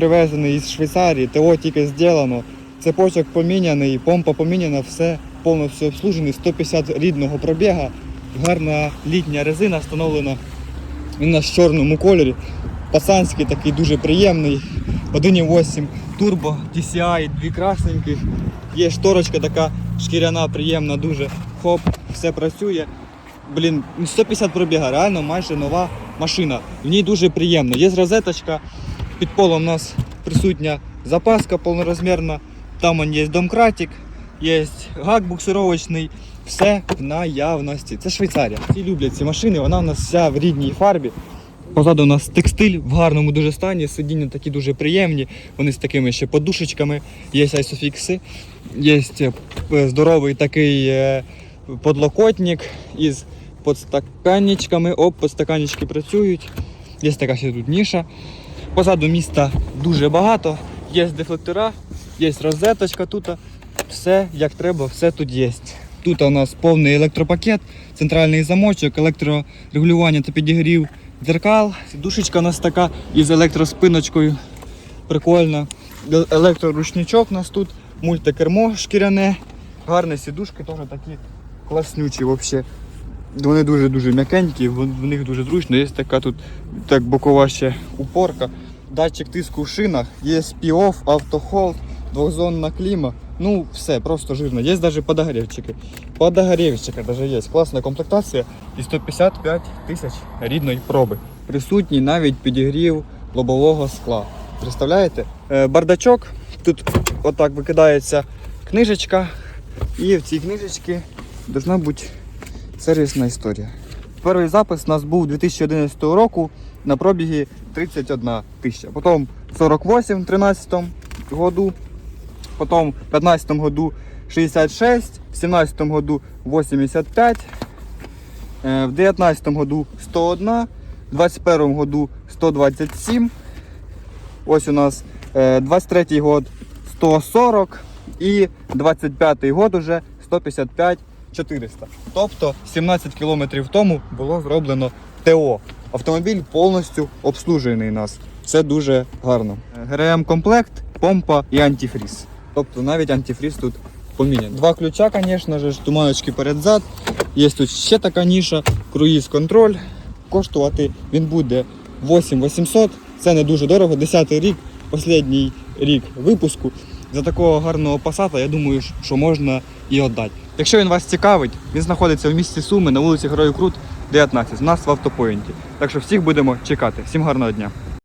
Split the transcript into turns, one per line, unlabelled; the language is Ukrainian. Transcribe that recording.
привезений із Швейцарії, ТО тільки зроблено. Цепочок поміняний, помпа поміняна, все повністю обслужений, 150 рідного пробіга, гарна літня резина встановлена. У чорному кольорі. Пацанський такий дуже приємний. 1.8 турбо, DCI, дві красненьких. Є шторочка така шкіряна, приємна, дуже. Хоп, все працює. Блін, ну, 150 пробіга, реально майже нова машина. В ній дуже приємно. Є розеточка, під полом у нас присутня запаска повнорозмірна. Там он є домкратик, є гак буксировочний. Все в наявності. Це Швейцарія. Всі люблять ці машини, вона у нас вся в рідній фарбі. Позаду у нас текстиль в гарному дуже стані, сидіння такі дуже приємні, вони з такими ще подушечками, є айсофікси, є е, здоровий такий е, подлокотник із подстаканничками. Оп, подстаканнички працюють. Є така ще тут ніша. Позаду міста дуже багато, є дефлектора, є розеточка тут. Все як треба, все тут є. Тут у нас повний електропакет, центральний замочок, електрорегулювання та підігрів дзеркал. Душечка у нас така із електроспиночкою. Прикольно. Електроручничок у нас тут, мультикермо шкіряне. Гарні сідушки теж такі класнючі взагалі. Вони дуже-дуже м'якенькі, в них дуже зручно. Є така тут так бокова ще упорка. Датчик тиску в шинах, є спі-офф, автохолд, двохзонна кліма. Ну, все, просто жирно. Є навіть подогрівчики. Подогрівчики навіть є. Класна комплектація і 155 тисяч рідної проби. Присутній навіть підігрів лобового скла. Представляєте? Е, бардачок. Тут отак викидається книжечка. І в цій книжечці должна бути сервісна історія. Перший запис у нас був 2011 року на пробігі 31 тисяча. Потім 48 в 13 году, потім в 15 году 66, в 17 году 85, е, в 19 году 101, в 21 году 127. Ось у нас е, 23 год 140 і 25 год уже 155 400. Тобто 17 кілометрів тому було зроблено ТО. Автомобіль повністю обслужений нас. Це дуже гарно. ГРМ комплект, помпа і антифріз. Тобто навіть антифріз тут поміняний. Два ключа, звісно ж, туманочки перед-зад. Є тут ще така ніша, круїз контроль. Коштувати він буде 8800. Це не дуже дорого. 10 рік, останній рік випуску. За такого гарного пасата, я думаю, що можна і віддати. Якщо він вас цікавить, він знаходиться в місті Суми на вулиці Герою Крут, 19, у нас в автопоінті. Так що всіх будемо чекати. Всім гарного дня.